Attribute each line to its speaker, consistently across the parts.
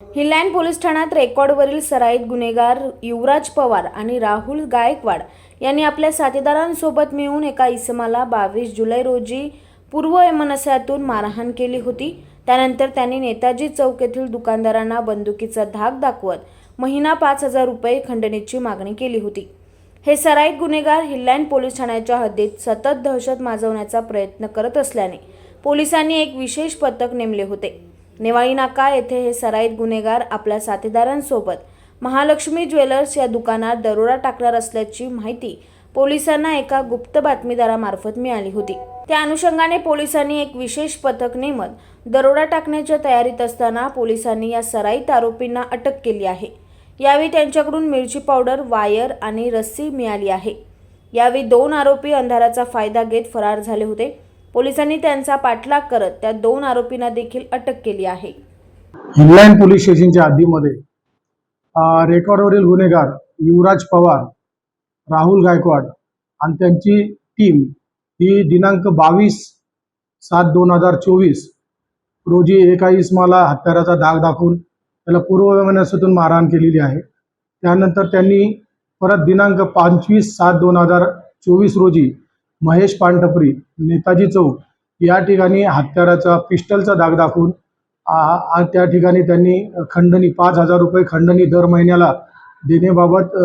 Speaker 1: हिलँड police ठाण्यात रेकॉर्डवरील सराईत गुन्हेगार युवराज पवार आणि राहुल गायकवाड यांनी आपल्या साथीदारांसोबत मिळून एका इसमाला बावीस जुलै रोजी पूर्व मनस्यातून मारहाण केली होती. त्यानंतर त्यांनी नेताजी चौक येथील दुकानदारांना बंदुकीचा धाक दाखवत महिना पाच हजार रुपये खंडणीची मागणी केली होती. हे सराईत गुन्हेगार हिल्लँड पोलीस ठाण्याच्या हद्दीत सतत दहशत माजवण्याचा प्रयत्न करत असल्याने पोलिसांनी एक विशेष पथक नेमले होते. नेवाळी नाका येथे हे सराईत गुन्हेगार आपल्या साथीदारांसोबत. महालक्ष्मी ज्वेलर्स या दुकानात दरोडा टाकणार असल्याची माहिती पोलिसांना एका गुप्त बातमीदारामार्फत मिळाली होती. त्या अनुषंगाने पोलिसांनी एक विशेष पथक नेमत दरोडा टाकण्याच्या तयारीत असताना पोलिसांनी या सराईत आरोपींना अटक केली आहे. यावेळी त्यांच्याकडून मिरची पावडर वायर आणि रस्सी मिळाली आहे. यावेळी दोन आरोपी अंधाराचा फायदा घेत फरार झाले होते. पोलिसांनी त्यांचा पाठलाग करत त्या दोन आरोपींना देखील अटक केली आहे.
Speaker 2: हिनलाईन पोलीस स्टेशनच्या हद्दीमध्ये रेकॉर्डवरील गुन्हेगार युवराज पवार राहुल गायकवाड आणि त्यांची टीम ही दिनांक बावीस सात दोन हजार चोवीस रोजी एका इसमाला हत्याराचा धाक दाखवून त्याला पूर्व मारहाण केलेली आहे. त्यानंतर त्यांनी परत दिनांक पंचवीस सात दोन हजार चोवीस रोजी महेश पानटपरी नेताजी चौक या ठिकाणी हत्याराचा पिस्टलचा दाग दाखवून आ- त्या ठिकाणी त्यांनी खंडणी पाच हजार रुपये खंडणी दर महिन्याला देण्याबाबत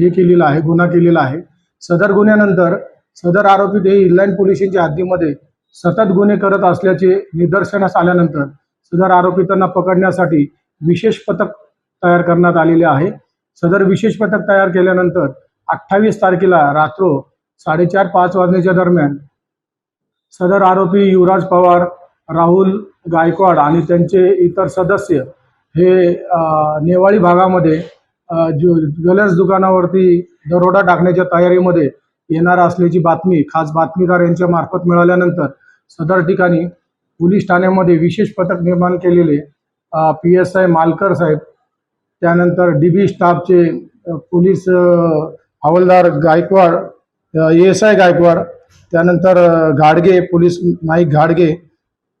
Speaker 2: हे केलेलं आहे गुन्हा केलेला आहे. सदर गुन्ह्यानंतर सदर आरोपी ते इनलाईन पोलिसांच्या हद्दीमध्ये सतत गुन्हे करत असल्याचे निदर्शनास आल्यानंतर सदर आरोपितांना पकडण्यासाठी विशेष पथक तयार करण्यात आलेले आहे. सदर विशेष पथक तयार केल्यानंतर अठ्ठावीस तारखेला रात्र साडेचार पाच वाजण्याच्या दरम्यान सदर आरोपी युवराज पवार राहुल गायकवाड आणि त्यांचे इतर सदस्य हे नेवाळी भागामध्ये अ, ज्वेलर्स दुकानावरती दरोडा टाकण्याच्या तयारीमध्ये येणार असल्याची बातमी खास बातमीदार यांच्या मार्फत मिळाल्यानंतर सदर ठिकाणी पोलीस ठाण्यामध्ये विशेष पथक निर्माण केलेले पी एस आय मालकर साहेब त्यानंतर डी बी स्टाफचे पोलीस हवालदार गायकवाड एस आय गायकवाड त्यानंतर गाडगे घाडगे पोलीस नाईक घाडगे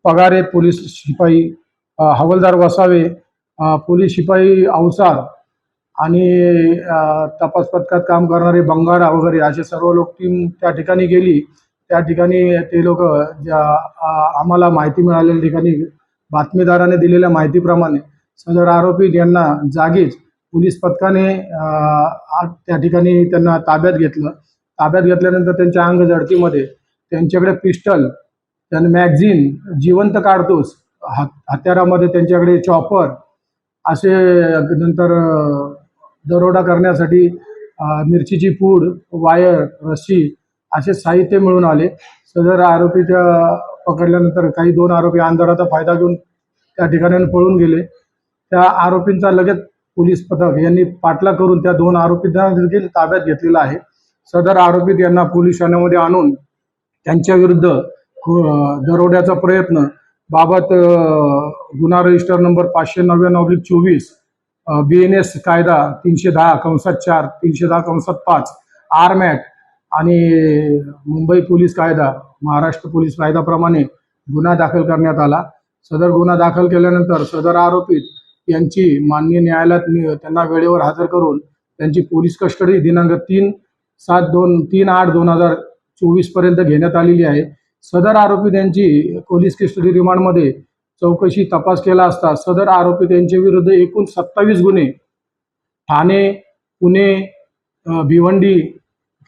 Speaker 2: पगारे पोलीस शिपाई हवलदार हवालदार वसावे पोलीस शिपाई अवसार आणि तपास पथकात काम करणारे बंगारा वगैरे असे सर्व लोक टीम त्या ठिकाणी गेली. त्या ठिकाणी ते लोक ज्या आम्हाला माहिती मिळालेल्या ठिकाणी बातमीदाराने दिलेल्या माहितीप्रमाणे सदर आरोपी यांना जागीच पोलीस पथकाने त्या ठिकाणी त्यांना ताब्यात घेतलं. ताब्यात घेतल्यानंतर त्यांच्या अंग जडतीमध्ये त्यांच्याकडे पिस्टल त्यांना मॅगझिन जिवंत काढतोस हत हत्यारामध्ये त्यांच्याकडे चॉपर असे नंतर दरोडा करण्यासाठी मिरचीची पूड वायर रस्सी असे साहित्य मिळून आले. सदर आरोपीच्या पकडल्यानंतर काही दोन आरोपी अंधाराचा फायदा घेऊन त्या ठिकाणी पळून गेले. त्या आरोपींचा लगेच पोलीस पथक यांनी पाठलाग करून त्या दोन आरोपींना देखील ताब्यात घेतलेला आहे. सदर आरोपित यांना पोलीस ठाण्यामध्ये आणून त्यांच्या विरुद्ध दरोड्याचा प्रयत्न बाबत गुन्हा रजिस्टर नंबर पाचशे नव्याण्णव ऑब्लिक चोवीस बी एन एस कायदा तीनशे दहा कंसात चार तीनशे दहा कंसात पाच आरमॅट आणि मुंबई पोलीस कायदा महाराष्ट्र पोलीस कायद्याप्रमाणे गुन्हा दाखल करण्यात आला. सदर गुन्हा दाखल केल्यानंतर सदर आरोपित यांची माननीय न्यायालयात नि- त्यांना वेळेवर हजर करून त्यांची पोलीस कस्टडी दिनांक तीन सात दोन तीन आठ दोन हजार चोवीसपर्यंत घेण्यात आलेली आहे. सदर आरोपी त्यांची पोलीस कस्टडी रिमांडमध्ये चौकशी तपास केला असता सदर आरोपी त्यांच्या विरुद्ध एकूण सत्तावीस गुन्हे ठाणे पुणे भिवंडी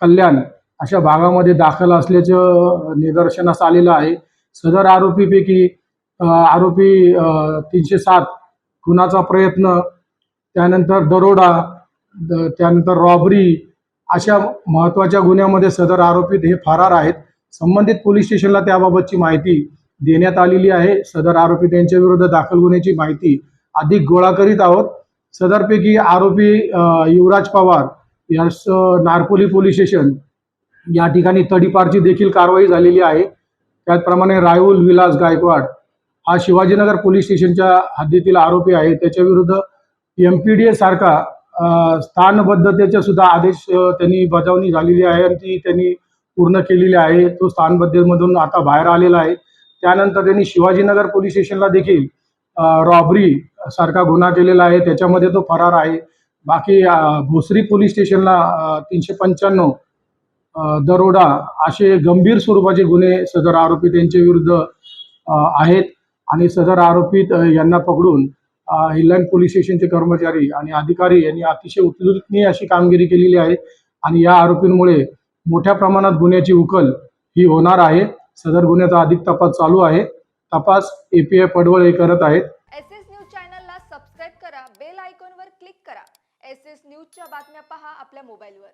Speaker 2: कल्याण अशा भागामध्ये दाखल असल्याचं निदर्शनास आलेलं आहे. सदर आरोपीपैकी आरोपी तीनशे सात खुनाचा प्रयत्न त्यानंतर दरोडा द- त्यानंतर रॉबरी अशा महत्त्वाच्या गुन्ह्यामध्ये सदर आरोपित हे फरार आहेत. संबंधित पोलीस स्टेशनला त्याबाबतची माहिती देण्यात आलेली आहे. सदर आरोपी त्यांच्या विरुद्ध दाखल गुन्ह्याची माहिती अधिक गोळा करीत आहोत. सदरपैकी आरोपी युवराज पवार यास नारपोली पोलीस स्टेशन या ठिकाणी तडीपारची देखील कारवाई झालेली आहे. त्याचप्रमाणे राहुल विलास गायकवाड हा शिवाजीनगर पोलीस स्टेशनच्या हद्दीतील आरोपी आहे. त्याच्याविरुद्ध एम पी डी ए सारखा स्थानबद्धतेचे सुद्धा आदेश त्यांनी बजावणी झालेली आहे आणि ती त्यांनी पूर्ण केलेली आहे. तो स्थानबद्धतेमधून आता बाहेर आलेला आहे. त्यानंतर त्यांनी शिवाजीनगर पोलीस स्टेशनला देखील रॉबरी सारखा गुन्हा केलेला आहे. त्याच्यामध्ये तो फरार आहे. बाकी भोसरी पोलीस स्टेशनला तीनशे पंच्याण्णव दरोडा असे गंभीर स्वरूपाचे गुन्हे सदर आरोपी त्यांच्या विरुद्ध आहेत. आणि सदर आरोपी यांना पकडून हिल्लाईन पोलीस स्टेशनचे कर्मचारी आणि अधिकारी यांनी अतिशय उल्लेखनीय अशी कामगिरी केलेली आहे. आणि या आरोपींमुळे मोठ्या प्रमाणात गुन्ह्याची उकल ही होणार आहे. सदर गुन्ह्याचा अधिक तपास चालू आहे. तपास एपीआय पडवळ हे करत आहेत.
Speaker 3: एस एस न्यूज चॅनलला सबस्क्राईब करा. बेल आयकॉनवर क्लिक करा. एस एस न्यूजच्या बातम्या पहा आपल्या मोबाईलवर